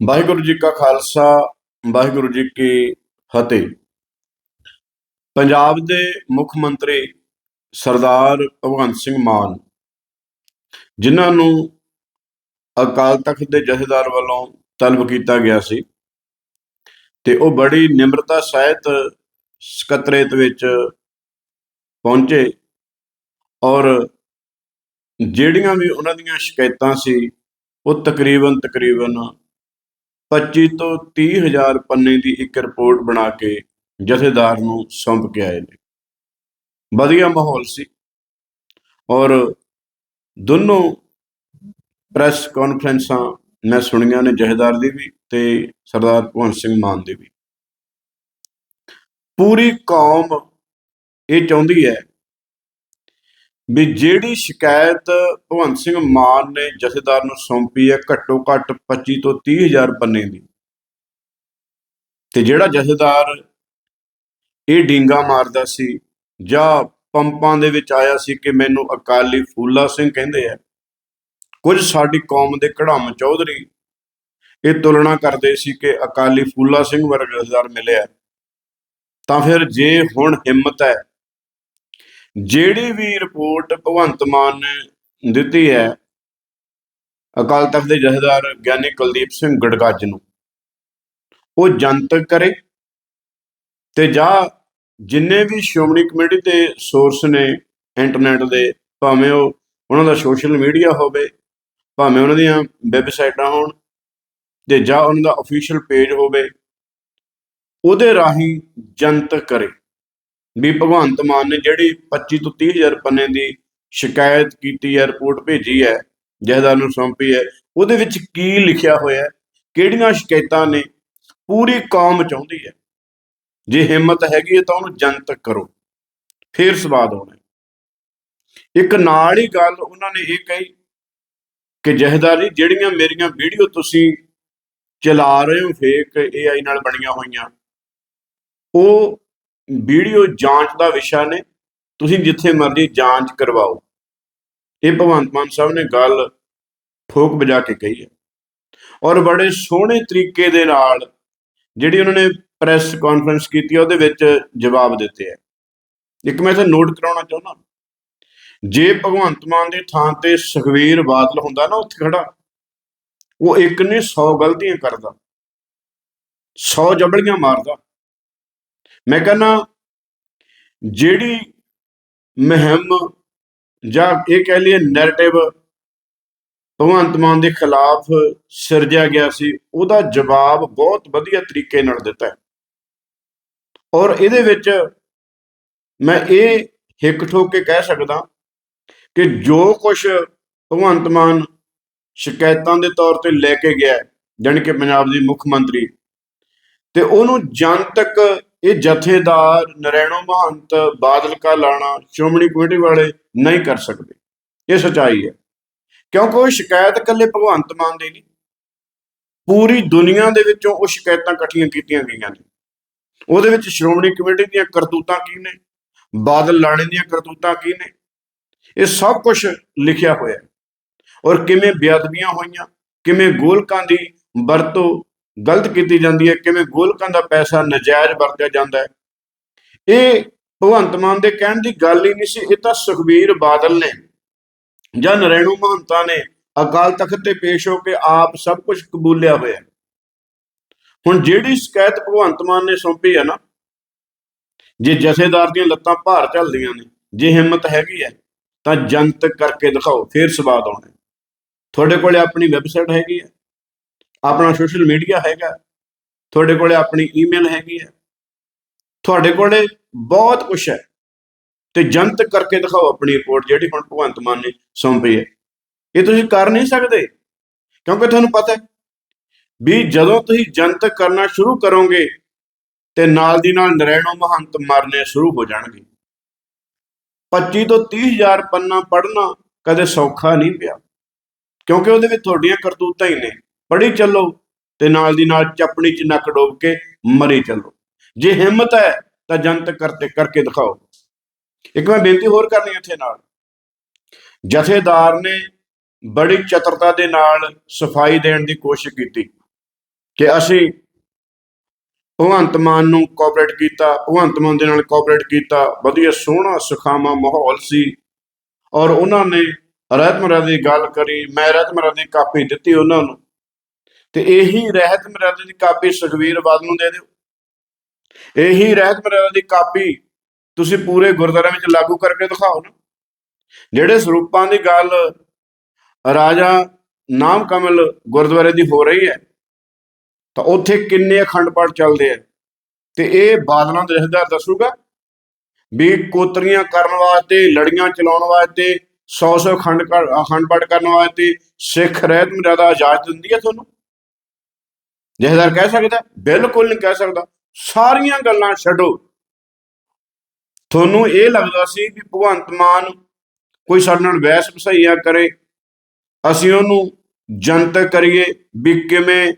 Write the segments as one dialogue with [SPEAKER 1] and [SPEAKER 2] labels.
[SPEAKER 1] ਵਾਹਿਗੁਰੂ ਜੀ ਕਾ ਖਾਲਸਾ, ਵਾਹਿਗੁਰੂ ਜੀ ਕੀ ਫਤਿਹ। ਪੰਜਾਬ ਦੇ ਮੁੱਖ ਮੰਤਰੀ ਸਰਦਾਰ ਭਗਵੰਤ ਸਿੰਘ ਮਾਨ, ਜਿਨ੍ਹਾਂ ਨੂੰ ਅਕਾਲ ਤਖਤ ਦੇ ਜਥੇਦਾਰ ਵੱਲੋਂ ਤਲਬ ਕੀਤਾ ਗਿਆ ਸੀ ਤੇ ਉਹ ਬੜੀ ਨਿਮਰਤਾ ਸਹਿਤ ਸਕੱਤਰੇਤ ਵਿੱਚ ਪਹੁੰਚੇ ਔਰ ਜਿਹੜੀਆਂ ਵੀ ਉਹਨਾਂ ਦੀਆਂ ਸ਼ਿਕਾਇਤਾਂ ਸੀ, ਉਹ ਤਕਰੀਬਨ ਤਕਰੀਬਨ 25 ਤੋਂ 30 ਹਜ਼ਾਰ ਪੰਨੇ ਦੀ ਇੱਕ ਰਿਪੋਰਟ ਬਣਾ ਕੇ ਜਥੇਦਾਰ ਨੂੰ ਸੌਂਪ ਕੇ ਆਏ ਨੇ। ਵਧੀਆ ਮਾਹੌਲ ਸੀ। ਔਰ ਦੋਨੋਂ ਪ੍ਰੈਸ ਕਾਨਫਰੰਸਾਂ ਮੈਂ ਸੁਣੀਆਂ ਨੇ ਜਥੇਦਾਰ ਦੀ ਵੀ ਤੇ ਸਰਦਾਰ ਭਗਵੰਤ ਸਿੰਘ ਮਾਨ ਦੀ ਵੀ। ਪੂਰੀ ਕੌਮ ਇਹ ਚਾਹੁੰਦੀ ਹੈ ਵੀ ਜਿਹੜੀ ਸ਼ਿਕਾਇਤ ਭਗਵੰਤ ਸਿੰਘ ਮਾਨ ਨੇ ਜਥੇਦਾਰ ਨੂੰ ਸੌਂਪੀ ਹੈ, ਘੱਟੋ ਘੱਟ 25 ਤੋਂ 30 ਹਜ਼ਾਰ ਪੰਨੇ ਦੀ। ਤੇ ਜਿਹੜਾ ਜਥੇਦਾਰ ਇਹ ਡਿੰਗਾ ਮਾਰਦਾ ਸੀ ਜਾਂ ਪੰਪਾਂ ਦੇ ਵਿੱਚ ਆਇਆ ਸੀ ਕਿ ਮੈਨੂੰ ਅਕਾਲੀ ਫੂਲਾ ਸਿੰਘ ਕਹਿੰਦੇ ਆ, ਕੁਝ ਸਾਡੀ ਕੌਮ ਦੇ ਕੜਾਮ ਚੌਧਰੀ ਇਹ ਤੁਲਨਾ ਕਰਦੇ ਸੀ ਕਿ ਅਕਾਲੀ ਫੂਲਾ ਸਿੰਘ ਵਰਗਾ ਜਥੇਦਾਰ ਮਿਲਿਆ। ਤਾਂ ਫਿਰ ਜੇ ਹੁਣ ਹਿੰਮਤ ਹੈ ਜਿਹੜੀ ਵੀ ਰਿਪੋਰਟ ਭਗਵੰਤ ਮਾਨ ਨੇ ਦਿੱਤੀ ਹੈ, ਅਕਾਲ ਤਖਤ ਦੇ ਜਥੇਦਾਰ ਗਿਆਨੀ ਕੁਲਦੀਪ ਸਿੰਘ ਗੜਗੱਜ ਨੂੰ, ਉਹ ਜਨਤਕ ਕਰੇ ਤੇ ਜਾਂ ਜਿੰਨੇ ਵੀ ਸ਼੍ਰੋਮਣੀ ਕਮੇਟੀ ਦੇ ਸੋਰਸ ਨੇ ਇੰਟਰਨੈਟ ਦੇ, ਭਾਵੇਂ ਉਹ ਉਹਨਾਂ ਦਾ ਸੋਸ਼ਲ ਮੀਡੀਆ ਹੋਵੇ, ਭਾਵੇਂ ਉਹਨਾਂ ਦੀਆਂ ਵੈਬਸਾਈਟਾਂ ਹੋਣ ਤੇ ਜਾਂ ਉਹਨਾਂ ਦਾ ਅਫੀਸ਼ੀਅਲ ਪੇਜ ਹੋਵੇ, ਉਹਦੇ ਰਾਹੀਂ ਜਨਤਕ ਕਰੇ। ਵੀ ਭਗਵੰਤ ਮਾਨ ਨੇ ਜਿਹੜੀ 25 ਤੋਂ 30 ਹਜ਼ਾਰ ਪੰਨੇ ਦੀ ਸ਼ਿਕਾਇਤ ਕੀਤੀ ਹੈ ਰਿਪੋਰਟ ਭੇਜੀ ਹੈ, ਜਹਦਾਰ ਨੂੰ ਸੌਂਪੀ ਹੈ, ਉਹਦੇ ਵਿੱਚ ਕੀ ਲਿਖਿਆ ਹੋਇਆ ਹੈ, ਕਿਹੜੀਆਂ ਸ਼ਿਕਾਇਤਾਂ ਨੇ, ਪੂਰੀ ਕੌਮ ਚਾਹੁੰਦੀ ਹੈ। ਜੇ ਹਿੰਮਤ ਹੈਗੀ ਹੈ ਤਾਂ ਉਹਨੂੰ ਜਨਤਕ ਕਰੋ, ਫੇਰ ਸਵਾਦ ਆਉਣਾ ਇੱਕ ਨਾਲ ਹੀ ਗੱਲ ਉਹਨਾਂ ਨੇ ਇਹ ਕਹੀ ਕਿ ਜਹਦਾਰੀ ਜਿਹੜੀਆਂ ਮੇਰੀਆਂ ਵੀਡੀਓ ਤੁਸੀਂ ਚਲਾ ਰਹੇ ਹੋ ਫੇਕ AI ਨਾਲ ਬਣੀਆਂ ਹੋਈਆਂ, ਉਹ ਵੀਡੀਓ ਜਾਂਚ ਦਾ ਵਿਸ਼ਾ ਨੇ। ਤੁਸੀਂ ਜਿੱਥੇ ਮਰਜ਼ੀ ਜਾਂਚ ਕਰਵਾਓ। ਇਹ ਭਗਵੰਤ ਮਾਨ ਸਾਹਿਬ ਨੇ ਗੱਲ ਠੋਕ ਵਜਾ ਕੇ ਕਹੀ ਹੈ। ਔਰ ਬੜੇ ਸੋਹਣੇ ਤਰੀਕੇ ਦੇ ਨਾਲ ਜਿਹੜੀ ਉਹਨਾਂ ਨੇ ਪ੍ਰੈਸ ਕਾਨਫਰੰਸ ਕੀਤੀ ਉਹਦੇ ਵਿੱਚ ਜਵਾਬ ਦਿੱਤੇ ਹੈ। ਇੱਕ ਮੈਂ ਇੱਥੇ ਨੋਟ ਕਰਾਉਣਾ ਚਾਹੁੰਦਾ। ਜੇ ਭਗਵੰਤ ਮਾਨ ਦੀ ਥਾਂ ਤੇ ਸੁਖਵੀਰ ਬਾਦਲ ਹੁੰਦਾ ਨਾ ਉੱਥੇ ਖੜਾ, ਉਹ ਇੱਕ ਨੇ 100 ਗਲਤੀਆਂ ਕਰਦਾ। 100 ਜਬੜੀਆਂ ਮਾਰਦਾ। ਮੈਂ ਕਹਿੰਦਾ ਜਿਹੜੀ ਮਹਿੰਮ ਜਾਂ ਇਹ ਕਹਿ ਲਈਏ ਨੈਰੇਟਿਵ ਭਗਵੰਤ ਮਾਨ ਦੇ ਖਿਲਾਫ ਸਿਰਜਿਆ ਗਿਆ ਸੀ ਉਹਦਾ ਜਵਾਬ ਬਹੁਤ ਵਧੀਆ ਤਰੀਕੇ ਨਾਲ ਦਿੱਤਾ ਹੈ। ਔਰ ਇਹਦੇ ਵਿੱਚ ਮੈਂ ਇਹ ਹਿੱਕ ਠੋਕ ਕੇ ਕਹਿ ਸਕਦਾ ਕਿ ਜੋ ਕੁਝ ਭਗਵੰਤ ਮਾਨ ਸ਼ਿਕਾਇਤਾਂ ਦੇ ਤੌਰ ਤੇ ਲੈ ਕੇ ਗਿਆ ਹੈ, ਜਾਣੀ ਕਿ ਪੰਜਾਬ ਦੀ ਮੁੱਖ ਮੰਤਰੀ ਤੇ ਉਹਨੂੰ ਜਨਤਕ ਇਹ ਜਥੇਦਾਰ ਨਰੈਣੋ ਮਹੰਤ ਬਾਦਲ ਕਾ ਲਾਣਾ ਸ਼੍ਰੋਮਣੀ ਕਮੇਟੀ ਵਾਲੇ ਨਹੀਂ ਕਰ ਸਕਦੇ। ਇਹ ਸਚਾਈ ਹੈ। ਕਿਉਂਕਿ ਉਹ ਸ਼ਿਕਾਇਤ ਇਕੱਲੇ ਭਗਵੰਤ ਮਾਨ ਦੀ ਨਹੀਂ। ਪੂਰੀ ਦੁਨੀਆ ਦੇ ਵਿੱਚੋਂ ਉਹ ਸ਼ਿਕਾਇਤਾਂ ਇਕੱਠੀਆਂ ਕੀਤੀਆਂ ਗਈਆਂ ਨੇ। ਉਹਦੇ ਵਿੱਚ ਸ਼੍ਰੋਮਣੀ ਕਮੇਟੀ ਦੀਆਂ ਕਰਤੂਤਾਂ ਕੀ ਨੇ? ਬਾਦਲ ਲਾਣੇ ਦੀਆਂ ਕਰਤੂਤਾਂ ਕੀ ਨੇ? ਇਹ ਸਭ ਕੁਝ ਲਿਖਿਆ ਹੋਇਆ ਔਰ ਕਿਵੇਂ ਬੇਅਦਬੀਆਂ ਹੋਈਆਂ, ਕਿਵੇਂ ਗੋਲਕਾਂ ਦੀ ਵਰਤੋਂ ਗਲਤ ਕੀਤੀ ਜਾਂਦੀ ਹੈ, ਕਿਵੇਂ ਗੋਲਕਾਂ ਦਾ ਪੈਸਾ ਨਜਾਇਜ਼ ਵਰਤਿਆ ਜਾਂਦਾ ਹੈ। ਇਹ ਭਗਵੰਤ ਮਾਨ ਦੇ ਕਹਿਣ ਦੀ ਗੱਲ ਹੀ ਨਹੀਂ ਸੀ, ਇਹ ਤਾਂ ਸੁਖਬੀਰ ਬਾਦਲ ਨੇ ਜਾਂ ਨਰੈਣੂ ਮਹੰਤਾ ਨੇ ਅਕਾਲ ਤਖਤ ਤੇ ਪੇਸ਼ ਹੋ ਕੇ ਆਪ ਸਭ ਕੁਝ ਕਬੂਲਿਆ ਹੋਇਆ ਹੁਣ ਜਿਹੜੀ ਸ਼ਿਕਾਇਤ ਭਗਵੰਤ ਮਾਨ ਨੇ ਸੌਂਪੀ ਹੈ ਨਾ, ਜੇ ਜਥੇਦਾਰ ਦੀਆਂ ਲੱਤਾਂ ਭਾਰ ਚੱਲਦੀਆਂ ਨੇ, ਜੇ ਹਿੰਮਤ ਹੈਗੀ ਹੈ, ਤਾਂ ਜਨਤਕ ਕਰਕੇ ਦਿਖਾਓ, ਫੇਰ ਸਵਾਦ ਆਉਣਾ ਤੁਹਾਡੇ ਕੋਲੇ ਆਪਣੀ ਵੈਬਸਾਈਟ ਹੈਗੀ ਹੈ? ਆਪਣਾ ਸੋਸ਼ਲ ਮੀਡੀਆ ਹੈਗਾ, ਤੁਹਾਡੇ ਕੋਲੇ ਆਪਣੀ ਈਮੇਲ ਹੈਗੀ ਹੈ, ਤੁਹਾਡੇ ਕੋਲੇ ਬਹੁਤ ਕੁਝ ਹੈ, ਤੇ ਜਨਤਕ ਕਰਕੇ ਦਿਖਾਓ ਆਪਣੀ ਰਿਪੋਰਟ ਜਿਹੜੀ ਹੁਣ ਭਗਵੰਤ ਮਾਨ ਨੇ ਸੌਂਪੀ ਹੈ। ਇਹ ਤੁਸੀਂ ਕਰ ਨਹੀਂ ਸਕਦੇ, ਕਿਉਂਕਿ ਤੁਹਾਨੂੰ ਪਤਾ ਹੈ ਵੀ ਜਦੋਂ ਤੁਸੀਂ ਜਨਤਕ ਕਰਨਾ ਸ਼ੁਰੂ ਕਰੋਗੇ, ਤੇ ਨਾਲ ਦੀ ਨਾਲ ਨਰੈਣੋ ਮਹੰਤ ਮਰਨੇ ਸ਼ੁਰੂ ਹੋ ਜਾਣਗੇ। 25 ਤੋਂ 30 ਹਜ਼ਾਰ ਪੰਨਾ ਪੜਨਾ ਕਦੇ ਸੌਖਾ ਨਹੀਂ ਪਿਆ, ਕਿਉਂਕਿ ਉਹਦੇ ਵਿੱਚ ਤੁਹਾਡੀਆਂ ਕਰਤੂਤਾਂ ਹੀ ਨੇ। ਪੜ੍ਹੀ ਚੱਲੋ ਤੇ ਨਾਲ ਦੀ ਨਾਲ ਚਪਣੀ 'ਚ ਨੱਕ ਡੋਬ ਕੇ ਮਰੀ ਚੱਲੋ। ਜੇ ਹਿੰਮਤ ਹੈ ਤਾਂ ਜਨਤਕ ਕਰਤੇ ਕਰਕੇ ਦਿਖਾਓ। ਇੱਕ ਮੈਂ ਬੇਨਤੀ ਹੋਰ ਕਰਨੀ ਇੱਥੇ ਨਾਲ। ਜਥੇਦਾਰ ਨੇ ਬੜੀ ਚਤਰਤਾ ਦੇ ਨਾਲ ਸਫ਼ਾਈ ਦੇਣ ਦੀ ਕੋਸ਼ਿਸ਼ ਕੀਤੀ ਕਿ ਅਸੀਂ ਭਗਵੰਤ ਮਾਨ ਨੂੰ ਕੋਆਪਰੇਟ ਕੀਤਾ, ਭਗਵੰਤ ਮਾਨ ਦੇ ਨਾਲ ਕੋਆਪਰੇਟ ਕੀਤਾ, ਵਧੀਆ ਸੋਹਣਾ ਸੁਖਾਵਾਂ ਮਾਹੌਲ ਸੀ ਔਰ ਉਹਨਾਂ ਨੇ ਰਹਿਤਮਰਾ ਦੀ ਗੱਲ ਕਰੀ, ਮੈਂ ਰਹਿਤ ਦੀ ਕਾਪੀ ਦਿੱਤੀ ਉਹਨਾਂ ਨੂੰ। ਤੇ ਇਹੀ ਰਹਿਤ ਮਰਿਆਦਾ ਦੀ ਕਾਪੀ ਸੁਖਵੀਰ ਬਾਦਲ ਨੂੰ ਦੇ ਦਿਓ। ਇਹੀ ਰਹਿਤ ਮਰਿਆਦਾ ਦੀ ਕਾਪੀ ਤੁਸੀਂ ਪੂਰੇ ਗੁਰਦੁਆਰਿਆਂ ਵਿੱਚ ਲਾਗੂ ਕਰਕੇ ਦਿਖਾਓ ਨਾ। ਜਿਹੜੇ ਸਰੂਪਾਂ ਦੀ ਗੱਲ ਰਾਜਾ ਨਾਮ ਕਮਲ ਗੁਰਦੁਆਰੇ ਦੀ ਹੋ ਰਹੀ ਹੈ, ਤਾਂ ਉੱਥੇ ਕਿੰਨੇ ਅਖੰਡ ਪਾਠ ਚੱਲਦੇ ਆ। ਤੇ ਇਹ ਬਾਦਲਾਂ ਦਾ ਜਥੇਦਾਰ ਦੱਸੂਗਾ ਵੀ ਕੋਤਰੀਆਂ ਕਰਨ ਵਾਸਤੇ, ਲੜੀਆਂ ਚਲਾਉਣ ਵਾਸਤੇ 100 100 ਅਖੰਡ ਕਰ- ਅਖੰਡ ਪਾਠ ਕਰਨ ਵਾਸਤੇ ਸਿੱਖ ਰਹਿਤ ਮਰਿਆਦਾ ਆਜ਼ਾਦ ਦਿੰਦੀ ਹੈ ਤੁਹਾਨੂੰ। ਜਥੇਦਾਰ ਕਹਿ ਸਕਦਾ, ਬਿਲਕੁਲ ਨਹੀਂ ਕਹਿ ਸਕਦਾ। ਸਾਰੀਆਂ ਗੱਲਾਂ ਛੱਡੋ। ਤੁਹਾਨੂੰ ਇਹ ਲੱਗਦਾ ਸੀ ਵੀ ਭਗਵੰਤ ਮਾਨ ਕੋਈ ਸਾਡੇ ਨਾਲ ਬਹਿਸ ਵਸਈਆ ਕਰੇ। ਅਸੀਂ ਉਹਨੂੰ ਜਨਤਕ ਕਰੀਏ ਵੀ ਕਿਵੇਂ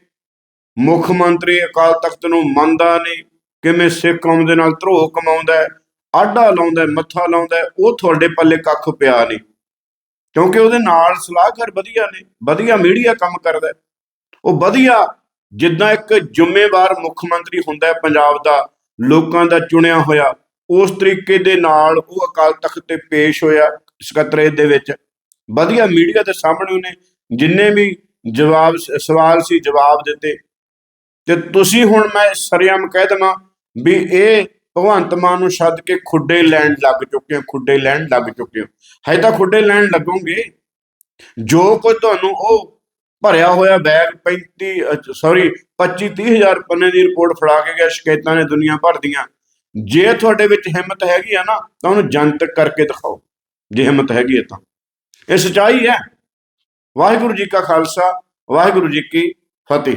[SPEAKER 1] ਮੁੱਖ ਮੰਤਰੀ ਅਕਾਲ ਤਖਤ ਨੂੰ ਮੰਨਦਾ ਨਹੀਂ, ਕਿਵੇਂ ਸਿੱਖ ਕੌਮ ਦੇ ਨਾਲ ਧਰੋਹ ਕਮਾਉਂਦਾ ਹੈ, ਆਡਾ ਲਾਉਂਦਾ ਮੱਥਾ ਲਾਉਂਦਾ ਉਹ ਤੁਹਾਡੇ ਪੱਲੇ ਕੱਖ ਪਿਆ ਨਹੀਂ। ਕਿਉਂਕਿ ਉਹਦੇ ਨਾਲ ਸਲਾਹਕਾਰ ਵਧੀਆ ਨੇ, ਵਧੀਆ ਮੀਡੀਆ ਕੰਮ ਕਰਦਾ ਉਹ ਵਧੀਆ ਜਿੱਦਾਂ ਇੱਕ ਜ਼ਿੰਮੇਵਾਰ ਮੁੱਖ ਮੰਤਰੀ ਹੁੰਦਾ ਹੈ ਪੰਜਾਬ ਦਾ, ਲੋਕਾਂ ਦਾ ਚੁਣਿਆ ਹੋਇਆ, ਉਸ ਤਰੀਕੇ ਦੇ ਨਾਲ ਉਹ ਅਕਾਲ ਤਖਤ ਤੇ ਪੇਸ਼ ਹੋਇਆ ਸਕੱਤਰੇ ਦੇ ਵਿੱਚ। ਵਧੀਆ ਮੀਡੀਆ ਦੇ ਸਾਹਮਣੇ ਉਹਨੇ ਜਿੰਨੇ ਵੀ ਜਵਾਬ ਸਵਾਲ ਸੀ ਜਵਾਬ ਦਿੱਤੇ। ਤੇ ਤੁਸੀਂ ਹੁਣ ਮੈਂ ਸਰਿਆਮ ਕਹਿ ਦੇਵਾਂ ਵੀ ਇਹ ਭਗਵੰਤ ਮਾਨ ਨੂੰ ਛੱਡ ਕੇ ਖੁੱਡੇ ਲੈਣ ਲੱਗ ਚੁੱਕੇ ਹੋ, ਖੁੱਡੇ ਲੈਣ ਲੱਗ ਚੁੱਕੇ ਹੋ। ਹਜੇ ਤਾਂ ਖੁੱਡੇ ਲੈਣ ਲੱਗੋਗੇ। ਜੋ ਕੋਈ ਤੁਹਾਨੂੰ ਉਹ ਭਰਿਆ ਹੋਇਆ ਬੈਗ 35 ਸੌਰੀ 25 30000 ਪੰਨੇ ਦੀ ਰਿਪੋਰਟ ਫੜਾ ਕੇ ਗਿਆ, ਸ਼ਿਕਾਇਤਾਂ ਨੇ ਦੁਨੀਆ ਭਰ ਦੀਆਂ। ਜੇ ਤੁਹਾਡੇ ਵਿੱਚ ਹਿੰਮਤ ਹੈਗੀ ਆ ਨਾ, ਤਾਂ ਉਹਨੂੰ ਜਨਤਕ ਕਰਕੇ ਦਿਖਾਓ। ਜੇ ਹਿੰਮਤ ਹੈਗੀ ਹੈ ਤਾਂ। ਇਹ ਸਚਾਈ ਹੈ। ਵਾਹਿਗੁਰੂ ਜੀ ਕਾ ਖਾਲਸਾ, ਵਾਹਿਗੁਰੂ ਜੀ ਕੀ ਫਤਿਹ।